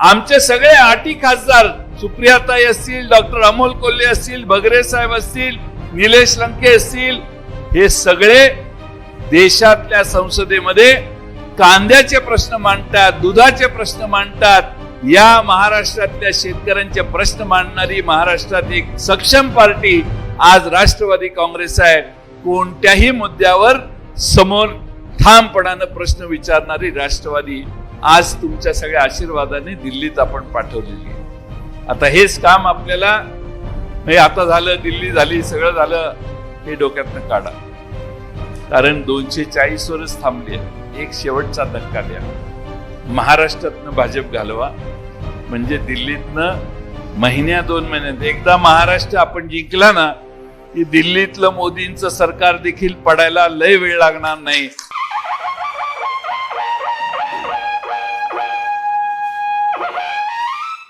आमचे सगळे आटी खासदार सुप्रियाताई असतील डॉक्टर अमोल कोल्हे असतील भगरे साहेब असतील निलेश लंके असतील हे सगळे देशातल्या संसदेमध्ये कांद्याचे प्रश्न मांडतात दुधाचे प्रश्न मांडतात. या महाराष्ट्रातल्या शेतकऱ्यांचे प्रश्न मांडणारी महाराष्ट्रात एक सक्षम पार्टी आज राष्ट्रवादी काँग्रेस आहे. कोणत्याही मुद्द्यावर समोर ठामपणानं प्रश्न विचारणारी राष्ट्रवादी आज तुमच्या सगळ्या आशीर्वादाने दिल्लीत आपण पाठवलेली आहे. आता हेच काम आपल्याला हे आता झालं दिल्ली झाली सगळं झालं हे डोक्यातनं काढा. कारण दोनशे चाळीस वरच थांबली आहे. एक शेवटचा धक्का द्या. महाराष्ट्रातनं भाजप घालवा. म्हणजे दिल्लीतनं महिन्या दोन महिन्यात. एकदा महाराष्ट्र आपण जिंकला ना की दिल्लीतलं मोदींचं सरकार देखील पडायला लय वेळ लागणार नाही.